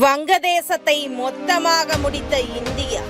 வங்கதேசத்தை மொத்தமாக முடித்த இந்தியா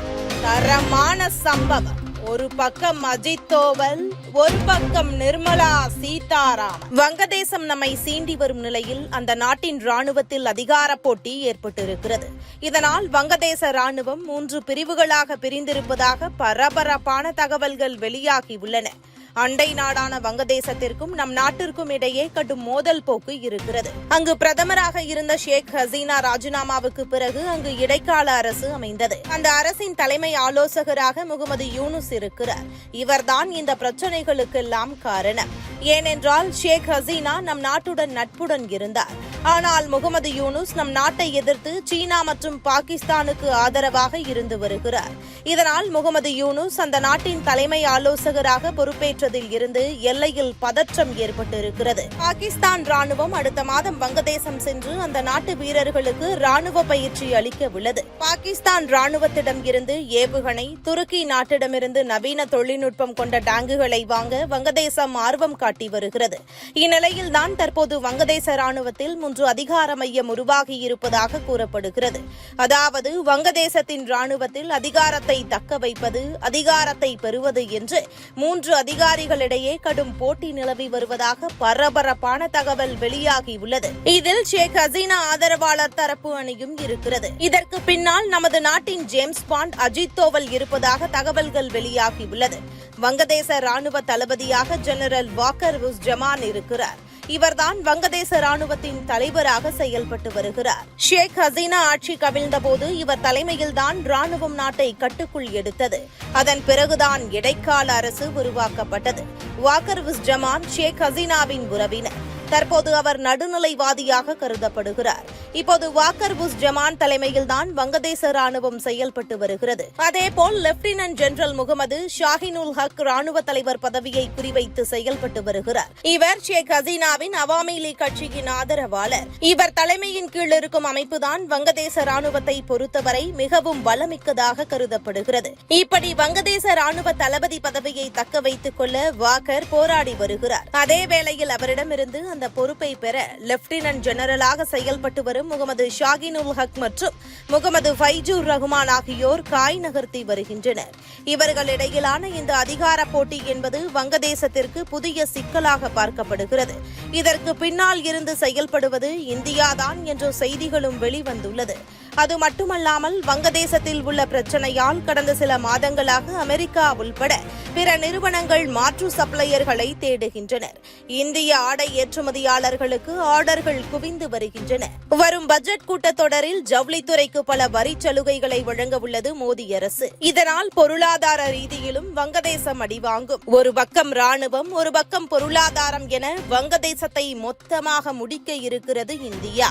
தரமான சம்பவம். ஒரு பக்கம் அஜித் தோவல் ஒரு பக்கம் நிர்மலா சீதாராமன். வங்கதேசம் நம்மை சீண்டி வரும் நிலையில் அந்த நாட்டின் ராணுவத்தில் அதிகார போட்டி ஏற்பட்டிருக்கிறது. இதனால் வங்கதேச ராணுவம் மூன்று பிரிவுகளாக பிரிந்திருப்பதாக பரபரப்பான தகவல்கள் வெளியாகியுள்ளன அண்டை நாடான வங்கதேசத்திற்கும் நம் நாட்டிற்கும் இடையே கடும் மோதல் போக்கு இருக்கிறது. அங்கு பிரதமராக இருந்த ஷேக் ஹசீனா ராஜினாமாவுக்கு பிறகு அங்கு இடைக்கால அரசு அமைந்தது. அந்த அரசின் தலைமை ஆலோசகராக முகமது யூனுஸ் இருக்கிறார். இவர்தான் இந்த பிரச்சனைகளுக்கெல்லாம் காரணம். ஏனென்றால் ஷேக் ஹசீனா நம் நாட்டுடன் நட்புடன் இருந்தார். ஆனால் முகமது யூனுஸ் நம் நாட்டை எதிர்த்து சீனா மற்றும் பாகிஸ்தானுக்கு ஆதரவாக இருந்து வருகிறார். இதனால் முகமது யூனுஸ் அந்த நாட்டின் தலைமை ஆலோசகராக பொறுப்பேற்றதில் இருந்து எல்லையில் பதற்றம் ஏற்பட்டிருக்கிறது. பாகிஸ்தான் ராணுவம் அடுத்த மாதம் வங்கதேசம் சென்று அந்த நாட்டு வீரர்களுக்கு ராணுவ பயிற்சி அளிக்க உள்ளது. பாகிஸ்தான் ராணுவத்திடம் இருந்து ஏவுகணை துருக்கி நாட்டிடமிருந்து நவீன தொழில்நுட்பம் கொண்ட டேங்குகளை வாங்க வங்கதேசம் ஆர்வம் காட்டி சுட்டிக்காட்டி வருகிறது. இந்நிலையில்தான் தற்போது வங்கதேச ராணுவத்தில் மூன்று அதிகார மையம் உருவாகியிருப்பதாக கூறப்படுகிறது. அதாவது வங்கதேசத்தின் ராணுவத்தில் அதிகாரத்தை தக்க வைப்பது அதிகாரத்தை பெறுவது என்று மூன்று அதிகாரிகளிடையே கடும் போட்டி நிலவி வருவதாக பரபரப்பான தகவல் வெளியாகியுள்ளது இதில் ஷேக் ஹசீனா ஆதரவாளர் தரப்பு அணியும் இருக்கிறது. இதற்கு பின்னால் நமது நாட்டின் ஜேம்ஸ் பாண்ட் அஜித் தோவல் இருப்பதாக தகவல்கள் வெளியாகியுள்ளது வங்கதேச ராணுவ தளபதியாக ஜெனரல் வாக்கர் உஸ் ஜமான் இருக்கிறார். இவர்தான் வங்கதேச ராணுவத்தின் தலைவராக செயல்பட்டு வருகிறார். ஷேக் ஹசீனா ஆட்சி கவிழ்ந்தபோது இவர் தலைமையில்தான் ராணுவம் நாட்டை கட்டுக்குள் எடுத்தது. அதன் பிறகுதான் இடைக்கால அரசு உருவாக்கப்பட்டது. வாக்கர் உஸ் ஜமான் ஷேக் ஹசீனாவின் உறவினர். தற்போது அவர் நடுநிலைவாதியாக கருதப்படுகிறார். இப்போது வாக்கர் புஷ் ஜமான் தலைமையில்தான் வங்கதேச ராணுவம் செயல்பட்டு வருகிறது. அதேபோல் லெப்டினன்ட் ஜெனரல் முகமது ஷாஹினுல் ஹக் ராணுவ தலைவர் பதவியை குறிவைத்து செயல்பட்டு வருகிறார். இவர் ஷேக் ஹசீனாவின் அவாமி லீக் கட்சியின் ஆதரவாளர். இவர் தலைமையின் கீழ் இருக்கும் அமைப்புதான் வங்கதேச ராணுவத்தை பொறுத்தவரை மிகவும் பலமிக்கதாக கருதப்படுகிறது. இப்படி வங்கதேச ராணுவ தளபதி பதவியை தக்க வைத்துக் கொள்ள வாக்கர் போராடி வருகிறார். அதே வேளையில் அவரிடமிருந்து அந்த அந்த பொறுப்பை பெற லெப்டினன்ட் ஜெனரலாக செயல்பட்டு வரும் முகமது ஷாகினுல் ஹக் மற்றும் முகமது ஃபைஜூர் ரஹ்மான் ஆகியோர் காய் நகர்த்தி வருகின்றனர். இவர்களிடையிலான இந்த அதிகார போட்டி என்பது வங்கதேசத்திற்கு புதிய சிக்கலாக பார்க்கப்படுகிறது. இதற்கு பின்னால் இருந்து செயல்படுவது இந்தியாதான் என்ற செய்திகளும் வெளிவந்துள்ளது. அது மட்டுமல்லாமல் வங்கதேசத்தில் உள்ள பிரச்சனையால் கடந்த சில மாதங்களாக அமெரிக்கா உள்பட பிற நிறுவனங்கள் மாற்று சப்ளையர்களை தேடுகின்றனர். இந்திய ஆடை ஏற்றுமதியாளர்களுக்கு ஆர்டர்கள் குவிந்து வருகின்றன. வரும் பட்ஜெட் கூட்டத்தொடரில் ஜவுளித்துறைக்கு பல வரி சலுகைகளை வழங்க உள்ளது மோடி அரசு. இதனால் பொருளாதார ரீதியிலும் வங்கதேசம் அடிவாங்கும். ஒரு பக்கம் ராணுவம் ஒரு பக்கம் பொருளாதாரம் என வங்கதேசத்தை மொத்தமாக முடிக்க இருக்கிறது இந்தியா.